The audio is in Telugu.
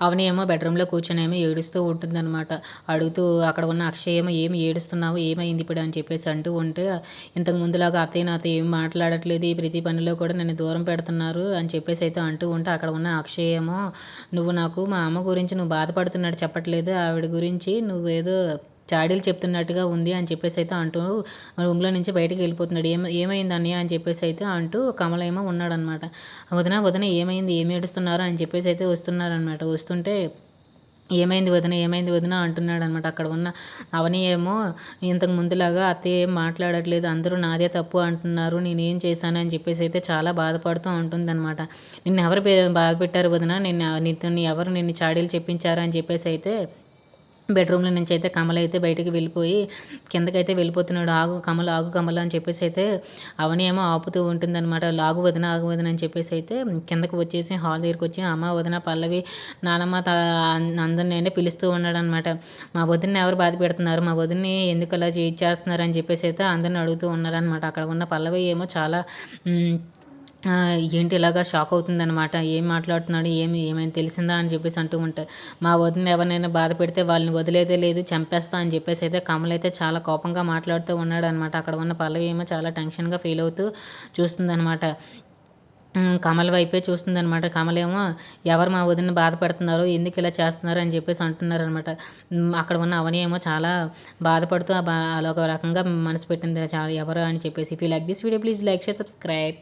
అవని ఏమో బెడ్రూమ్లో కూర్చొని ఏమో ఏడుస్తూ ఉంటుందన్నమాట. అడుగుతూ అక్కడ ఉన్న అక్షయ్ ఏమో ఏమి ఏడుస్తున్నావు? ఏమైంది ఇప్పుడు అని చెప్పేసి అంటూ ఉంటే ఇంతకు ముందులాగా అత్తయ్య నాతో ఏం మాట్లాడట్లేదు ఈ ప్రతి పనిలో కూడా నన్ను దూరం పెడుతున్నారు అని చెప్పేసి అయితే అంటూ ఉంటే అక్కడ ఉన్న అక్షయ్ ఏమో నువ్వు నాకు మా అమ్మ గురించి నువ్వు బాధపడుతున్నాడు చెప్పట్లేదు. ఆవిడ గురించి నువ్వు ఏదో చాడీలు చెప్తున్నట్టుగా ఉంది అని చెప్పేసి అయితే అంటూ రూమ్లో నుంచి బయటకు వెళ్ళిపోతున్నాడు. ఏమ ఏమైంది అన్నయ్య అని చెప్పేసి అయితే అంటూ కమల ఏమో ఉన్నాడనమాట వదిన వదిన ఏమైంది? ఏమి ఏడుస్తున్నారు? అని చెప్పేసి అయితే వస్తున్నారనమాట వస్తుంటే ఏమైంది వదిన? ఏమైంది వదిన? అంటున్నాడు అనమాట అక్కడ ఉన్న అవని ఏమో ఇంతకు ముందులాగా అత్తయ్య ఏం మాట్లాడట్లేదు. అందరూ నాదే తప్పు అంటున్నారు. నేనేం చేశానని చెప్పేసి అయితే చాలా బాధపడుతూ ఉంటుందన్నమాట. నిన్ను ఎవరు బాధ పెట్టారు వదిన? నిన్ను నిన్ను ఎవరు నిన్ను చాడీలు చెప్పించారు? అని చెప్పేసి అయితే బెడ్రూమ్లో నుంచి అయితే కమల అయితే బయటికి వెళ్ళిపోయి కిందకైతే వెళ్ళిపోతున్నాడు. ఆగు కమల ఆగు కమల అని చెప్పేసి అయితే అవని ఏమో ఆపుతూ ఉంటుందన్నమాట. లాగు వదిన ఆగు వదిన అని చెప్పేసి అయితే కిందకి వచ్చేసి హాల్ దగ్గరికి వచ్చి అమ్మ వదిన పల్లవి నానమ్మ అందరిని అంటే పిలుస్తూ ఉన్నాడనమాట మా వదిన ఎవరు బాధ పెడుతున్నారు? మా వదిన్ని ఎందుకు అలా చేస్తున్నారు? అని చెప్పేసి అయితే అందరిని అడుగుతూ ఉన్నారనమాట అక్కడ ఉన్న పల్లవి ఏమో చాలా ఏంటి ఇలాగా షాక్ అవుతుందనమాట ఏం మాట్లాడుతున్నాడు? ఏమి ఏమైనా తెలిసిందా? అని చెప్పేసి అంటూ ఉంటాయి మా వదిన ఎవరినైనా బాధ పెడితే వాళ్ళని వదిలేదే లేదు చంపేస్తా అని చెప్పేసి అయితే కమల్ అయితే చాలా కోపంగా మాట్లాడుతూ ఉన్నాడు అనమాట అక్కడ ఉన్న పల్లవి ఏమో చాలా టెన్షన్గా ఫీల్ అవుతూ చూస్తుందనమాట కమల్ వైపే చూస్తుందనమాట కమలేమో ఎవరు మా వదిన బాధ పెడుతున్నారు? ఎందుకు ఇలా చేస్తున్నారు? అని చెప్పేసి అంటున్నారు అనమాట అక్కడ ఉన్న అవని ఏమో చాలా బాధపడుతూ అలా ఒక రకంగా మనసు పెట్టింది. చాలా ఎవరు? అని చెప్పేసి. Feel like this video please like share subscribe